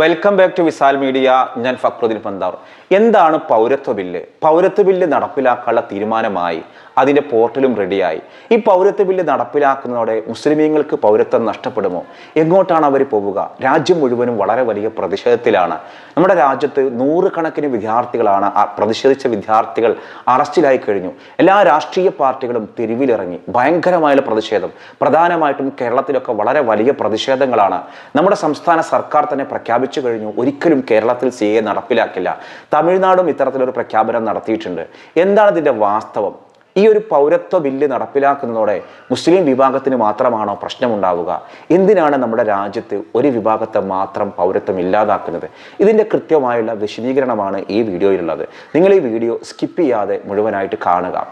Welcome back to Vishal media ഞാൻ ഫക്രുദ്ദീൻ പന്താർ. എന്താണ് പൗരത്വ ബില്ല്? പൗരത്വ ബില്ല് നടപ്പിലാക്കാനുള്ള തീരുമാനമായി. അതിന്റെ പോർട്ടലും റെഡിയായി. ഈ പൗരത്വ ബില്ല് നടപ്പിലാക്കുന്നതോടെ മുസ്ലിമീങ്ങൾക്ക് പൗരത്വം നഷ്ടപ്പെടുമോ? എങ്ങോട്ടാണ് അവർ പോവുക? രാജ്യം മുഴുവനും വളരെ വലിയ പ്രതിഷേധത്തിലാണ്. നമ്മുടെ രാജ്യത്ത് നൂറുകണക്കിന് വിദ്യാർത്ഥികളാണ് പ്രതിഷേധിച്ച വിദ്യാർത്ഥികൾ അറസ്റ്റിലായി കഴിഞ്ഞു. എല്ലാ രാഷ്ട്രീയ പാർട്ടികളും തെരുവിലിറങ്ങി. ഭയങ്കരമായ പ്രതിഷേധം. പ്രധാനമായിട്ടും കേരളത്തിലൊക്കെ വളരെ വലിയ പ്രതിഷേധങ്ങളാണ്. നമ്മുടെ സംസ്ഥാന സർക്കാർ തന്നെ പ്രഖ്യാപിച്ചു കഴിഞ്ഞു. ഒരിക്കലും കേരളത്തിൽ സി എ നടപ്പിലാക്കില്ല. തമിഴ്നാടും ഇത്തരത്തിലൊരു പ്രഖ്യാപനം നടത്തിയിട്ടുണ്ട്. എന്താണ് ഇതിന്റെ വാസ്തവം? ഈ ഒരു പൗരത്വ ബില്ല് നടപ്പിലാക്കുന്നതോടെ മുസ്ലിം വിഭാഗത്തിന് മാത്രമാണോ പ്രശ്നമുണ്ടാവുക? എന്തിനാണ് നമ്മുടെ രാജ്യത്ത് ഒരു വിഭാഗത്തെ മാത്രം പൗരത്വം ഇല്ലാതാക്കുന്നത്? ഇതിന്റെ കൃത്യമായുള്ള വിശദീകരണമാണ് ഈ വീഡിയോയിലുള്ളത്. നിങ്ങൾ ഈ വീഡിയോ സ്കിപ്പ് ചെയ്യാതെ മുഴുവനായിട്ട് കാണുക.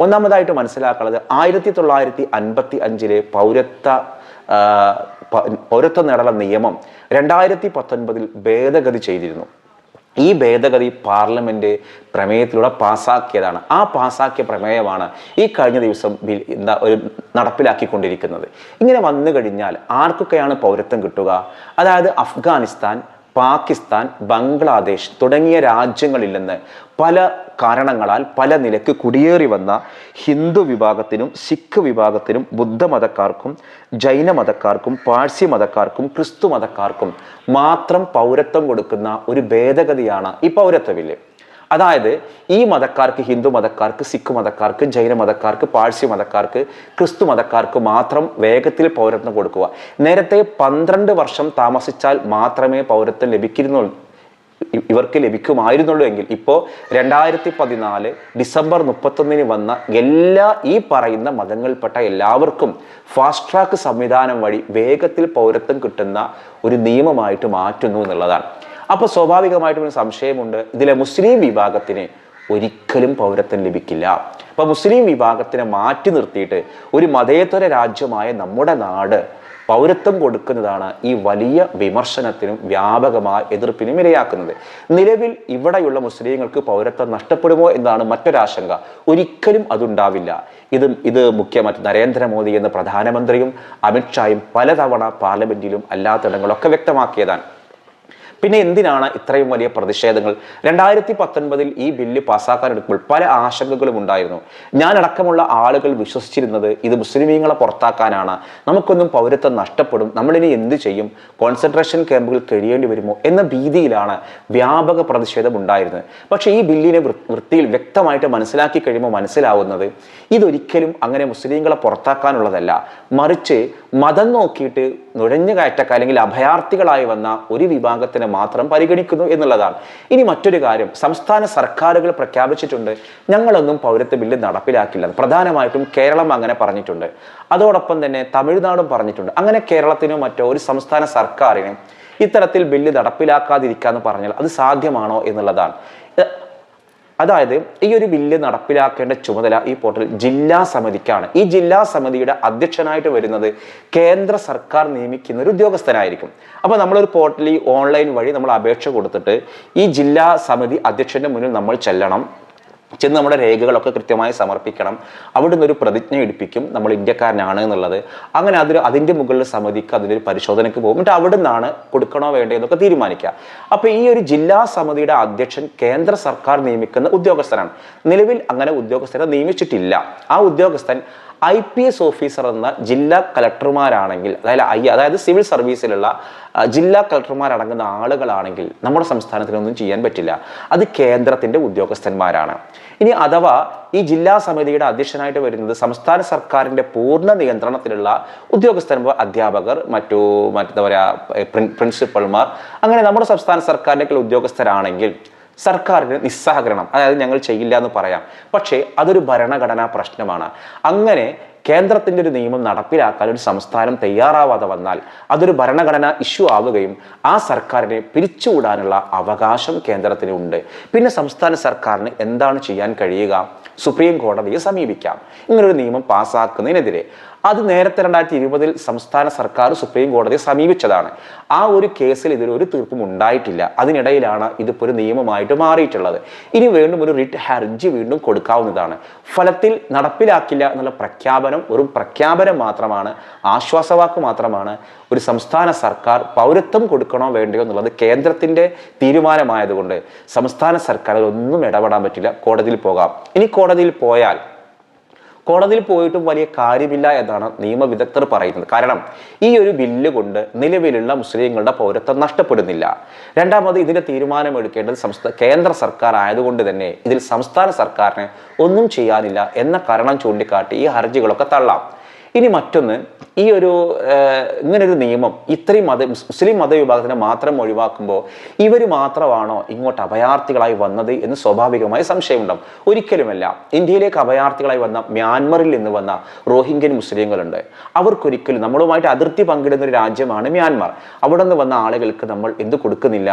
ഒന്നാമതായിട്ട് മനസ്സിലാക്കുന്നത് ആയിരത്തി തൊള്ളായിരത്തി അൻപത്തി അഞ്ചിലെ പൗരത്വ പൗരത്വ നേടല നിയമം രണ്ടായിരത്തി പത്തൊൻപതിൽ ഭേദഗതി ചെയ്തിരുന്നു. ഈ ഭേദഗതി പാർലമെന്റ് പ്രമേയത്തിലൂടെ പാസാക്കിയതാണ്. ആ പാസാക്കിയ പ്രമേയമാണ് ഈ കഴിഞ്ഞ ദിവസം എന്താ ഒരു നടപ്പിലാക്കിക്കൊണ്ടിരിക്കുന്നത്. ഇങ്ങനെ വന്നു കഴിഞ്ഞാൽ ആർക്കൊക്കെയാണ് പൗരത്വം കിട്ടുക? അതായത് അഫ്ഗാനിസ്ഥാൻ പാകിസ്ഥാൻ ബംഗ്ലാദേശ് തുടങ്ങിയ രാജ്യങ്ങളിൽ നിന്ന് പല കാരണങ്ങളാൽ പല നിലയ്ക്ക് കുടിയേറി വന്ന ഹിന്ദു വിഭാഗത്തിനും സിഖ് വിഭാഗത്തിനും ബുദ്ധമതക്കാർക്കും ജൈന മതക്കാർക്കും പാഴ്സി മതക്കാർക്കും ക്രിസ്തു മതക്കാർക്കും മാത്രം പൗരത്വം കൊടുക്കുന്ന ഒരു ഭേദഗതിയാണ് ഈ പൗരത്വ ബില്ല് അതായത് ഈ മതക്കാർക്ക് ഹിന്ദു മതക്കാർക്ക് സിഖ് മതക്കാർക്ക് ജൈന മതക്കാർക്ക് പാഴ്സി മതക്കാർക്ക് ക്രിസ്തു മതക്കാർക്ക് മാത്രം വേഗത്തിൽ പൗരത്വം കൊടുക്കുക. നേരത്തെ പന്ത്രണ്ട് വർഷം താമസിച്ചാൽ മാത്രമേ പൗരത്വം ലഭിക്കുന്നുള്ളൂ ഇവർക്ക് ലഭിക്കുമായിരുന്നുള്ളൂ എങ്കിൽ ഇപ്പോൾ രണ്ടായിരത്തി പതിനാല് ഡിസംബർ മുപ്പത്തൊന്നിന് വന്ന എല്ലാ ഈ പറയുന്ന മതങ്ങളിൽപ്പെട്ട എല്ലാവർക്കും ഫാസ്റ്റ് ട്രാക്ക് സംവിധാനം വഴി വേഗത്തിൽ പൗരത്വം കിട്ടുന്ന ഒരു നിയമമായിട്ട് മാറ്റുന്നു എന്നുള്ളതാണ്. അപ്പോൾ സ്വാഭാവികമായിട്ടും ഒരു സംശയമുണ്ട്. ഇതിലെ മുസ്ലിം വിഭാഗത്തിന് ഒരിക്കലും പൗരത്വം ലഭിക്കില്ല. അപ്പോൾ മുസ്ലിം വിഭാഗത്തിനെ മാറ്റി നിർത്തിയിട്ട് ഒരു മതേതര രാജ്യമായ നമ്മുടെ നാട് പൗരത്വം കൊടുക്കുന്നതാണ് ഈ വലിയ വിമർശനത്തിനും വ്യാപകമായ എതിർപ്പിനും ഇരയാക്കുന്നത്. നിലവിൽ ഇവിടെയുള്ള മുസ്ലിങ്ങൾക്ക് പൗരത്വം നഷ്ടപ്പെടുമോ എന്നാണ് മറ്റൊരാശങ്ക. ഒരിക്കലും അതുണ്ടാവില്ല. ഇത് ഇത് മുഖ്യമന്ത്രി നരേന്ദ്രമോദി എന്ന പ്രധാനമന്ത്രിയും അമിത്ഷായും പലതവണ പാർലമെന്റിലും അല്ലാത്തിടങ്ങളൊക്കെ വ്യക്തമാക്കിയതാണ്. പിന്നെ എന്തിനാണ് ഇത്രയും വലിയ പ്രതിഷേധങ്ങൾ? രണ്ടായിരത്തി പത്തൊൻപതിൽ ഈ ബില്ല് പാസ്സാക്കാൻ എടുക്കുമ്പോൾ പല ആശങ്കകളും ഉണ്ടായിരുന്നു. ഞാനടക്കമുള്ള ആളുകൾ വിശ്വസിച്ചിരുന്നത് ഇത് മുസ്ലിമീങ്ങളെ പുറത്താക്കാനാണ്. നമുക്കൊന്നും പൗരത്വം നഷ്ടപ്പെടും. നമ്മളിനി എന്ത് ചെയ്യും? കോൺസെൻട്രേഷൻ ക്യാമ്പുകൾ കഴിയേണ്ടി വരുമോ എന്ന ഭീതിയിലാണ് വ്യാപക പ്രതിഷേധം ഉണ്ടായിരുന്നത്. പക്ഷേ ഈ ബില്ലിനെ വൃത്തിയിൽ വ്യക്തമായിട്ട് മനസ്സിലാക്കി കഴിയുമ്പോൾ മനസ്സിലാവുന്നത് ഇതൊരിക്കലും അങ്ങനെ മുസ്ലിങ്ങളെ പുറത്താക്കാനുള്ളതല്ല. മറിച്ച് മതം നോക്കിയിട്ട് നുഴഞ്ഞു കയറ്റക്ക അല്ലെങ്കിൽ അഭയാർത്ഥികളായി വന്ന ഒരു വിഭാഗത്തിനെ മാത്രം പരിഗണിക്കുന്നു എന്നുള്ളതാണ്. ഇനി മറ്റൊരു കാര്യം സംസ്ഥാന സർക്കാരുകൾ പ്രഖ്യാപിച്ചിട്ടുണ്ട് ഞങ്ങളൊന്നും പൗരത്വ ബില്ല് നടപ്പിലാക്കില്ല പ്രധാനമായിട്ടും കേരളം അങ്ങനെ പറഞ്ഞിട്ടുണ്ട്. അതോടൊപ്പം തന്നെ തമിഴ്നാടും പറഞ്ഞിട്ടുണ്ട്. അങ്ങനെ കേരളത്തിനോ മറ്റോ ഒരു സംസ്ഥാന സർക്കാരിനും ഇത്തരത്തിൽ ബില്ല് നടപ്പിലാക്കാതിരിക്കാന്ന് പറഞ്ഞാൽ അത് സാധ്യമാണോ എന്നുള്ളതാണ്. അതായത് ഈ ഒരു ബില്ല് നടപ്പിലാക്കേണ്ട ചുമതല ഈ പോർട്ടൽ ജില്ലാ സമിതിക്കാണ്. ഈ ജില്ലാ സമിതിയുടെ അധ്യക്ഷനായിട്ട് വരുന്നത് കേന്ദ്ര സർക്കാർ നിയമിക്കുന്ന ഒരു ഉദ്യോഗസ്ഥനായിരിക്കും. അപ്പോൾ നമ്മളൊരു പോർട്ടലിൽ ഓൺലൈൻ വഴി നമ്മൾ അപേക്ഷ കൊടുത്തിട്ട് ഈ ജില്ലാ സമിതി അധ്യക്ഷന്റെ മുന്നിൽ നമ്മൾ ചെല്ലണം. ചെന്ന് നമ്മുടെ രേഖകളൊക്കെ കൃത്യമായി സമർപ്പിക്കണം. അവിടുന്ന് ഒരു പ്രതിജ്ഞ എടുപ്പിക്കും നമ്മൾ ഇന്ത്യക്കാരനാണ് എന്നുള്ളത്. അങ്ങനെ അതൊരു അതിന്റെ മുകളിൽ സമിതിക്ക് അതിനൊരു പരിശോധനയ്ക്ക് പോകും. എന്നിട്ട് അവിടെ നിന്നാണ് കൊടുക്കണോ വേണ്ടേ എന്നൊക്കെ തീരുമാനിക്കുക. അപ്പോൾ ഈ ഒരു ജില്ലാ സമിതിയുടെ അധ്യക്ഷൻ കേന്ദ്ര സർക്കാർ നിയമിക്കുന്ന ഉദ്യോഗസ്ഥനാണ്. നിലവിൽ അങ്ങനെ ഉദ്യോഗസ്ഥരെ നിയമിച്ചിട്ടില്ല. ആ ഉദ്യോഗസ്ഥൻ ഐ പി എസ് ഓഫീസർ എന്ന ജില്ലാ കളക്ടർമാരാണെങ്കിൽ അതായത് ഐ അതായത് സിവിൽ സർവീസിലുള്ള ജില്ലാ കളക്ടർമാരടങ്ങുന്ന ആളുകളാണെങ്കിൽ നമ്മുടെ സംസ്ഥാനത്തിനൊന്നും ചെയ്യാൻ പറ്റില്ല. അത് കേന്ദ്രത്തിന്റെ ഉദ്യോഗസ്ഥന്മാരാണ്. ഇനി അഥവാ ഈ ജില്ലാ സമിതിയുടെ അധ്യക്ഷനായിട്ട് വരുന്നത് സംസ്ഥാന സർക്കാരിന്റെ പൂർണ നിയന്ത്രണത്തിലുള്ള ഉദ്യോഗസ്ഥന്മാർ അധ്യാപകർ മറ്റു മറ്റെന്താ പറയുക പ്രിൻ- പ്രിൻസിപ്പൽമാർ അങ്ങനെ നമ്മുടെ സംസ്ഥാന സർക്കാരിന്റെ ഉദ്യോഗസ്ഥരാണെങ്കിൽ സർക്കാരിന് നിസ്സഹകരണം അതായത് ഞങ്ങൾ ചെയ്യില്ല എന്ന് പറയാം. പക്ഷേ അതൊരു ഭരണഘടനാ പ്രശ്നമാണ്. അങ്ങനെ കേന്ദ്രത്തിന്റെ ഒരു നിയമം നടപ്പിലാക്കാൻ ഒരു സംസ്ഥാനം തയ്യാറാവാതെ വന്നാൽ അതൊരു ഭരണഘടനാ ഇഷ്യൂ ആവുകയും ആ സർക്കാരിനെ പിരിച്ചുവിടാനുള്ള അവകാശം കേന്ദ്രത്തിന് ഉണ്ട്. പിന്നെ സംസ്ഥാന സർക്കാരിന് എന്താണ് ചെയ്യാൻ കഴിയുക? സുപ്രീം കോടതിയെ സമീപിക്കാം. ഇങ്ങനൊരു നിയമം പാസ്സാക്കുന്നതിനെതിരെ അത് നേരത്തെ രണ്ടായിരത്തി ഇരുപതിൽ സംസ്ഥാന സർക്കാർ സുപ്രീം കോടതിയെ സമീപിച്ചതാണ്. ആ ഒരു കേസിൽ ഇതിലൊരു തീർപ്പും ഉണ്ടായിട്ടില്ല. അതിനിടയിലാണ് ഇതിപ്പോൾ ഒരു നിയമമായിട്ട് മാറിയിട്ടുള്ളത്. ഇനി വീണ്ടും ഒരു റിട്ട് ഹർജി വീണ്ടും കൊടുക്കാവുന്നതാണ്. ഫലത്തിൽ നടപ്പിലാക്കില്ല എന്നുള്ള പ്രഖ്യാപനം ഒരു പ്രഖ്യാപനം മാത്രമാണ് ആശ്വാസവാക്ക് മാത്രമാണ് ഒരു സംസ്ഥാന സർക്കാർ പൗരത്വം കൊടുക്കണോ വേണ്ടയോ എന്നുള്ളത് കേന്ദ്രത്തിന്റെ തീരുമാനമായതുകൊണ്ട് സംസ്ഥാന സർക്കാരിൽ ഒന്നും ഇടപെടാൻ പറ്റില്ല. കോടതിയിൽ പോകാം. ഇനി കോടതിയിൽ പോയാൽ കോടതിയിൽ പോയിട്ടും വലിയ കാര്യമില്ല എന്നാണ് നിയമവിദഗ്ധർ പറയുന്നത്. കാരണം ഈ ഒരു ബില്ല് കൊണ്ട് നിലവിലുള്ള മുസ്ലിങ്ങളുടെ പൗരത്വം നഷ്ടപ്പെടുന്നില്ല. രണ്ടാമത് ഇതിന്റെ തീരുമാനമെടുക്കേണ്ടത് സംസ്ഥാന കേന്ദ്ര സർക്കാർ ആയതുകൊണ്ട് തന്നെ ഇതിൽ സംസ്ഥാന സർക്കാരിന് ഒന്നും ചെയ്യാനില്ല എന്ന കാരണം ചൂണ്ടിക്കാട്ടി ഈ ഹർജികളൊക്കെ തള്ളാം. ഇനി മറ്റൊന്ന് ഈ ഒരു ഇങ്ങനൊരു നിയമം ഇത്രയും മത മുസ്ലിം മതവിഭാഗത്തിനെ മാത്രം ഒഴിവാക്കുമ്പോൾ ഇവർ മാത്രമാണോ ഇങ്ങോട്ട് അഭയാർത്ഥികളായി വന്നത് എന്ന് സ്വാഭാവികമായ സംശയമുണ്ടാവും. ഒരിക്കലുമല്ല. ഇന്ത്യയിലേക്ക് അഭയാർത്ഥികളായി വന്ന മ്യാൻമറിൽ നിന്ന് വന്ന റോഹിംഗ്യൻ മുസ്ലിങ്ങളുണ്ട് അവർക്കൊരിക്കലും നമ്മളുമായിട്ട് അതിർത്തി പങ്കിടുന്ന ഒരു രാജ്യമാണ് മ്യാൻമാർ. അവിടെ നിന്ന് വന്ന ആളുകൾക്ക് നമ്മൾ എന്ത് കൊടുക്കുന്നില്ല?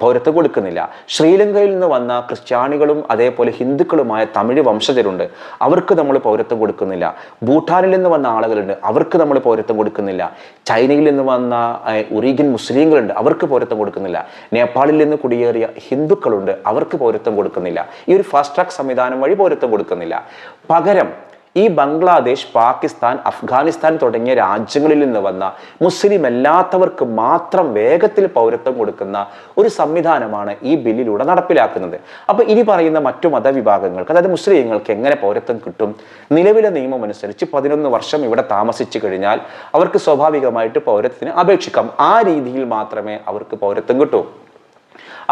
പൗരത്വം കൊടുക്കുന്നില്ല. ശ്രീലങ്കയിൽ നിന്ന് വന്ന ക്രിസ്ത്യാനികളും അതേപോലെ ഹിന്ദുക്കളുമായ തമിഴ് വംശജരുണ്ട്. അവർക്ക് നമ്മൾ പൗരത്വം കൊടുക്കുന്നില്ല. ഭൂട്ടാനിൽ നിന്ന് വന്ന ആളുകളുണ്ട്. അവർക്ക് നമ്മൾ പൗരത്വം കൊടുക്കുന്നില്ല. ചൈനയിൽ നിന്ന് വന്ന ഉറീഗ്യൻ മുസ്ലിങ്ങളുണ്ട്. അവർക്ക് പൗരത്വം കൊടുക്കുന്നില്ല. നേപ്പാളിൽ നിന്ന് കുടിയേറിയ ഹിന്ദുക്കളുണ്ട്. അവർക്ക് പൗരത്വം കൊടുക്കുന്നില്ല. ഈ ഒരു ഫാസ്റ്റ് ട്രാക്ക് സംവിധാനം വഴി പൗരത്വം കൊടുക്കുന്നില്ല. പകരം ഈ ബംഗ്ലാദേശ് പാകിസ്ഥാൻ അഫ്ഗാനിസ്ഥാൻ തുടങ്ങിയ രാജ്യങ്ങളിൽ നിന്ന് വന്ന മുസ്ലിം അല്ലാത്തവർക്ക് മാത്രം വേഗത്തിൽ പൗരത്വം കൊടുക്കുന്ന ഒരു സംവിധാനമാണ് ഈ ബില്ലിലൂടെ നടപ്പിലാക്കുന്നത്. അപ്പൊ ഇനി പറയുന്ന മറ്റു മതവിഭാഗങ്ങൾക്ക് അതായത് മുസ്ലിങ്ങൾക്ക് എങ്ങനെ പൗരത്വം കിട്ടും? നിലവിലെ നിയമം അനുസരിച്ച് പതിനൊന്ന് വർഷം ഇവിടെ താമസിച്ചു കഴിഞ്ഞാൽ അവർക്ക് സ്വാഭാവികമായിട്ട് പൗരത്വത്തിന് അപേക്ഷിക്കാം. ആ രീതിയിൽ മാത്രമേ അവർക്ക് പൗരത്വം കിട്ടൂ.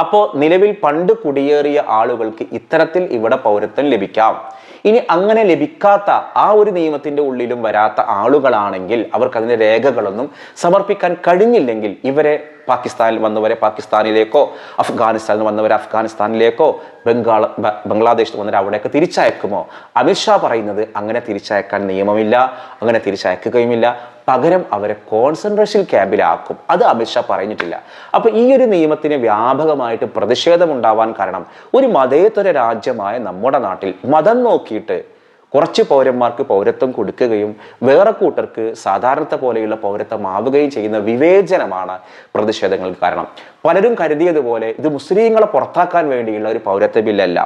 അപ്പോൾ നിലവിൽ പണ്ട് കുടിയേറിയ ആളുകൾക്ക് ഇത്തരത്തിൽ ഇവിടെ പൗരത്വം ലഭിക്കാം. ഇനി അങ്ങനെ ലഭിക്കാത്ത ആ ഒരു നിയമത്തിന്റെ ഉള്ളിലും വരാത്ത ആളുകളാണെങ്കിൽ അവർക്ക് അതിന്റെ രേഖകളൊന്നും സമർപ്പിക്കാൻ കഴിഞ്ഞില്ലെങ്കിൽ ഇവരെ പാകിസ്ഥാനിൽ വന്നവരെ പാകിസ്ഥാനിലേക്കോ അഫ്ഗാനിസ്ഥാനിൽ വന്നവരെ അഫ്ഗാനിസ്ഥാനിലേക്കോ ബംഗാൾ ബംഗ്ലാദേശിൽ വന്നവരെ അവിടേക്ക് തിരിച്ചയക്കുമോ? അമിത്ഷാ പറയുന്നത് അങ്ങനെ തിരിച്ചയക്കാൻ നിയമമില്ല അങ്ങനെ തിരിച്ചയക്കുകയുമില്ല. പകരം അവരെ കോൺസെൻട്രേഷൻ ക്യാമ്പിലാക്കും അത് അമിത്ഷാ പറഞ്ഞിട്ടില്ല. അപ്പൊ ഈ ഒരു നിയമത്തിന് വ്യാപകമായിട്ട് പ്രതിഷേധമുണ്ടാവാൻ കാരണം ഒരു മതേതര രാജ്യമായ നമ്മുടെ നാട്ടിൽ മതം നോക്കിയിട്ട് കുറച്ച് പൗരന്മാർക്ക് പൗരത്വം കൊടുക്കുകയും വേറെ കൂട്ടർക്ക് സാധാരണത്തെ പോലെയുള്ള പൗരത്വം ആവുകയും ചെയ്യുന്ന വിവേചനമാണ് പ്രതിഷേധങ്ങൾക്ക് കാരണം. പലരും കരുതിയതുപോലെ ഇത് മുസ്ലിങ്ങളെ പുറത്താക്കാൻ വേണ്ടിയുള്ള ഒരു പൗരത്വ ബില്ലല്ല.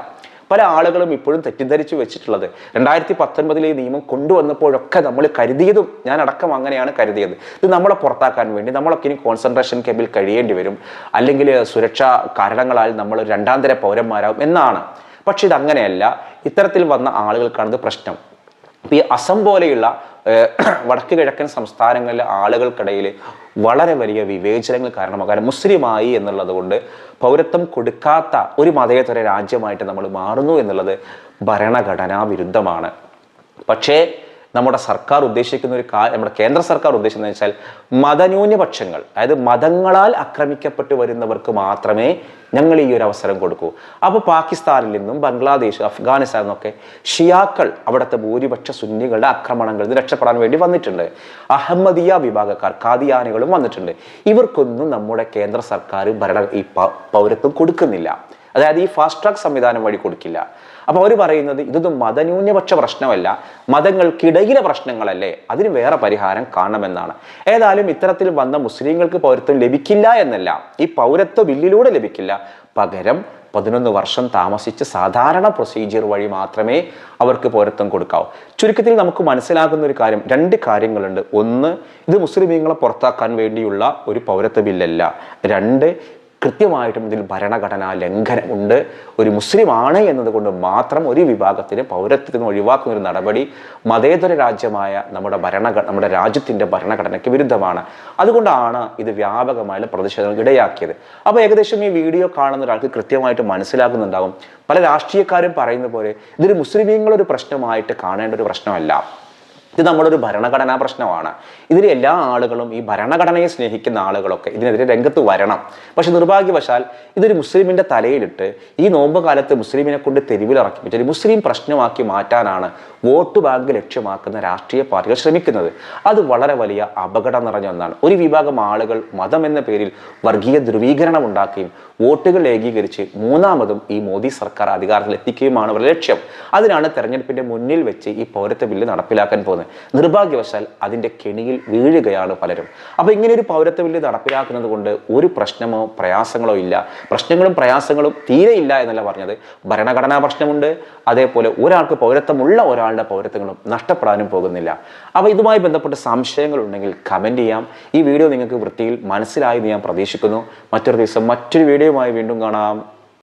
പല ആളുകളും ഇപ്പോഴും തെറ്റിദ്ധരിച്ചു വെച്ചിട്ടുള്ളത്. രണ്ടായിരത്തി പത്തൊൻപതിൽ ഈ നിയമം കൊണ്ടുവന്നപ്പോഴൊക്കെ നമ്മൾ കരുതിയതും ഞാൻ അടക്കം അങ്ങനെയാണ് കരുതിയത്. ഇത് നമ്മളെ പുറത്താക്കാൻ വേണ്ടി നമ്മളൊക്കെ ഇനി കോൺസെൻട്രേഷൻ ക്യാമ്പിൽ കഴിയേണ്ടി വരും. അല്ലെങ്കിൽ സുരക്ഷാ കാരണങ്ങളാൽ നമ്മൾ രണ്ടാം തര പൗരന്മാരാകും എന്നാണ്. പക്ഷെ ഇതങ്ങനെയല്ല. ഇത്തരത്തിൽ വന്ന ആളുകൾക്കാണ് ഇത് പ്രശ്നം. ഈ അസം പോലെയുള്ള വടക്ക് കിഴക്കൻ സംസ്ഥാനങ്ങളിലെ ആളുകൾക്കിടയിൽ വളരെ വലിയ വിവേചനങ്ങൾ കാരണമാകാൻ മുസ്ലിമായി എന്നുള്ളത് കൊണ്ട് പൗരത്വം കൊടുക്കാത്ത ഒരു മതേതര രാജ്യമായിട്ട് നമ്മൾ മാറുന്നു എന്നുള്ളത് ഭരണഘടനാ വിരുദ്ധമാണ്. പക്ഷേ നമ്മുടെ സർക്കാർ ഉദ്ദേശിക്കുന്ന ഒരു കാ നമ്മുടെ കേന്ദ്ര സർക്കാർ ഉദ്ദേശിക്കുന്നത് വെച്ചാൽ മതന്യൂനപക്ഷങ്ങൾ അതായത് മതങ്ങളാൽ ആക്രമിക്കപ്പെട്ടു വരുന്നവർക്ക് മാത്രമേ ഞങ്ങൾ ഈ ഒരു അവസരം കൊടുക്കൂ. അപ്പോൾ പാകിസ്ഥാനിൽ നിന്നും ബംഗ്ലാദേശ് അഫ്ഗാനിസ്ഥാനിൽ നിന്നൊക്കെ ഷിയാക്കൾ അവിടുത്തെ ഭൂരിപക്ഷ സുന്നികളുടെ ആക്രമണങ്ങളിൽ നിന്ന് രക്ഷപ്പെടാൻ വേണ്ടി വന്നിട്ടുണ്ട്. അഹമ്മദിയ വിഭാഗക്കാർ കാദിയാനികളും വന്നിട്ടുണ്ട്. ഇവർക്കൊന്നും നമ്മുടെ കേന്ദ്ര സർക്കാർ ഭരണ ഈ പൗരത്വം കൊടുക്കുന്നില്ല. അതായത് ഈ ഫാസ്റ്റ് ട്രാക്ക് സംവിധാനം വഴി കൊടുക്കില്ല. അപ്പൊ അവർ പറയുന്നത് ഇതൊന്നും മതന്യൂനപക്ഷ പ്രശ്നമല്ല മതങ്ങൾക്കിടയിലെ പ്രശ്നങ്ങളല്ലേ അതിന് വേറെ പരിഹാരം കാണണമെന്നാണ്. ഏതായാലും ഇത്തരത്തിൽ വന്ന മുസ്ലിങ്ങൾക്ക് പൗരത്വം ലഭിക്കില്ല എന്നല്ല ഈ പൗരത്വ ബില്ലിലൂടെ ലഭിക്കില്ല. പകരം പതിനൊന്ന് വർഷം താമസിച്ച് സാധാരണ പ്രൊസീജിയർ വഴി മാത്രമേ അവർക്ക് പൗരത്വം കൊടുക്കാവൂ. ചുരുക്കത്തിൽ നമുക്ക് മനസ്സിലാകുന്ന ഒരു കാര്യം രണ്ട് കാര്യങ്ങളുണ്ട്. ഒന്ന് ഇത് മുസ്ലിമീങ്ങളെ പുറത്താക്കാൻ വേണ്ടിയുള്ള ഒരു പൗരത്വ ബില്ലല്ല. രണ്ട് കൃത്യമായിട്ടും ഇതിൽ ഭരണഘടനാ ലംഘനമുണ്ട്. ഒരു മുസ്ലിമാണ് എന്നതുകൊണ്ട് മാത്രം ഒരു വിഭാഗത്തിന് പൗരത്വത്തിന് ഒഴിവാക്കുന്ന ഒരു നടപടി മതേതര രാജ്യമായ നമ്മുടെ ഭരണഘ നമ്മുടെ രാജ്യത്തിന്റെ ഭരണഘടനയ്ക്ക് വിരുദ്ധമാണ്. അതുകൊണ്ടാണ് ഇത് വ്യാപകമായ പ്രതിഷേധങ്ങൾക്ക് ഇടയാക്കിയത്. അപ്പോൾ ഏകദേശം ഈ വീഡിയോ കാണുന്ന ഒരാൾക്ക് കൃത്യമായിട്ട് മനസ്സിലാകുന്നുണ്ടാകും പല രാഷ്ട്രീയക്കാരും പറയുന്ന പോലെ ഇതൊരു മുസ്ലിമീങ്ങളൊരു പ്രശ്നമായിട്ട് കാണേണ്ട ഒരു പ്രശ്നമല്ല. ഇത് നമ്മുടെ ഒരു ഭരണഘടനാ പ്രശ്നമാണ്. ഇതിൽ എല്ലാ ആളുകളും ഈ ഭരണഘടനയെ സ്നേഹിക്കുന്ന ആളുകളൊക്കെ ഇതിനെതിരെ രംഗത്ത് വരണം. പക്ഷെ നിർഭാഗ്യവശാൽ ഇതൊരു മുസ്ലിമിന്റെ തലയിലിട്ട് ഈ നോമ്പ് കാലത്ത് മുസ്ലിമിനെ കൊണ്ട് തെരുവിലിറക്കി വെച്ചാൽ മുസ്ലിം പ്രശ്നമാക്കി മാറ്റാനാണ് വോട്ട് ബാങ്ക് ലക്ഷ്യമാക്കുന്ന രാഷ്ട്രീയ പാർട്ടികൾ ശ്രമിക്കുന്നത്. അത് വളരെ വലിയ അപകടം നിറഞ്ഞ ഒന്നാണ്. ഒരു വിഭാഗം ആളുകൾ മതം എന്ന പേരിൽ വർഗീയ ധ്രുവീകരണം ഉണ്ടാക്കുകയും വോട്ടുകൾ ഏകീകരിച്ച് മൂന്നാമതും ഈ മോദി സർക്കാർ അധികാരത്തിൽ എത്തിക്കുകയുമാണ് അവരുടെ ലക്ഷ്യം. അതിനാണ് തെരഞ്ഞെടുപ്പിന്റെ മുന്നിൽ വെച്ച് ഈ പൗരത്വ ബില്ല് നടപ്പിലാക്കാൻ പോകുന്നത്. നിർഭാഗ്യവശാൽ അതിന്റെ കെണിയിൽ വീഴുകയാണ് പലരും. അപ്പോൾ ഇങ്ങനെ ഒരു പൗരത്വ ബില്ല് നടപ്പിലാക്കുന്നത് കൊണ്ട് ഒരു പ്രശ്നമോ പ്രയാസങ്ങളോ ഇല്ല. പ്രശ്നങ്ങളും പ്രയാസങ്ങളും തീരെ ഇല്ല എന്നല്ല പറഞ്ഞത്. ഭരണഘടനാ പ്രശ്നമുണ്ട്. അതേപോലെ ഒരാൾക്ക് പൗരത്വമുള്ള ഒരാളുടെ പൗരത്വങ്ങളും നഷ്ടപ്പെടാനും പോകുന്നില്ല. അപ്പോൾ ഇതുമായി ബന്ധപ്പെട്ട സംശയങ്ങളുണ്ടെങ്കിൽ കമന്റ് ചെയ്യാം. ഈ വീഡിയോ നിങ്ങൾക്ക് വൃത്തിയിൽ മനസ്സിലായി ഞാൻ പ്രതീക്ഷിക്കുന്നു. മറ്റൊരു ദിവസം മറ്റൊരു വീഡിയോയുമായി വീണ്ടും കാണാം.